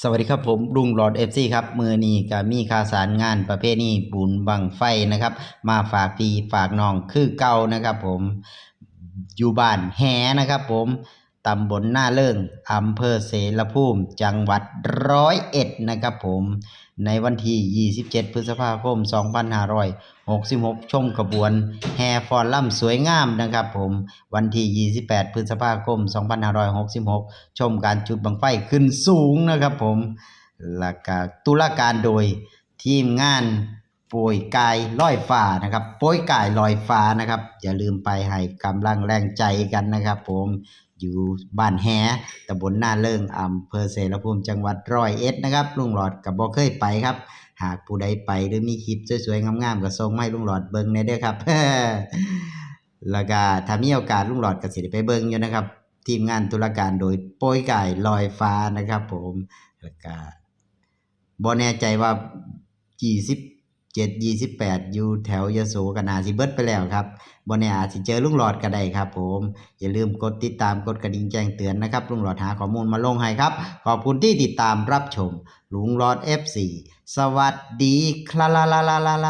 สวัสดีครับผมลุงหลอดเอฟซีครับมือนี้ก็มีข่าวสารงานประเภทนี้บุญบังไฟนะครับ มาฝากพี่ฝากน้องคือเก่านะครับผมอยู่บ้านแหนะครับผม ตำบลหน้าเลิงอำเภอเสรภูมิ จังหวัดร้อยเอ็ดนะครับผม ในวันที่ 27 พฤษภาคม 2566 ชมขบวนแห่ฟอนล่ำสวยงามนะครับผม วันที่ 28 พฤษภาคม 2566 ชมการจุดบังไฟขึ้นสูงนะครับผมแล้วก็ตุลาการโดยทีมงานโปรยกายลอยฟ้านะครับโปรยกายลอยฟ้านะครับ อย่าลืมไปให้กำลังแรงใจกันนะครับ ผม อยู่บ้านแฮตำบลหน้าเลิงอำเภอเสรภูมิจังหวัดร้อยเอ็ดนะครับลุงหลอดกับบ่เคยไปครับ หากผู้ใดไปหรือมีคลิปสวยๆงามๆก็ส่งมาให้ลุงหลอดเบิ่งในเด้อครับแล้วก็ถ้ามีโอกาสลุงหลอดก็สิได้ไปเบิ่งอยู่นะครับ ทีมงานตุลาการโดยโป้ยไก่ลอยฟ้านะครับ ผมแล้วก็บ่แน่ใจว่า จ็ดยี่สิบแปดอยู่แถวยโสกนาสิเบิดไปแล้วครับบนเน่อาจจะเจอลุงหลอดก็ได้ครับ ผม อย่าลืมกดติดตามกดกระดิ่งแจ้งเตือนนะครับ ลุงหลอดหาข้อมูลมาลงให้ครับ ขอบคุณที่ติดตามรับชม ลุงหลอด F4 สวัสดีคลาลาลาลาลา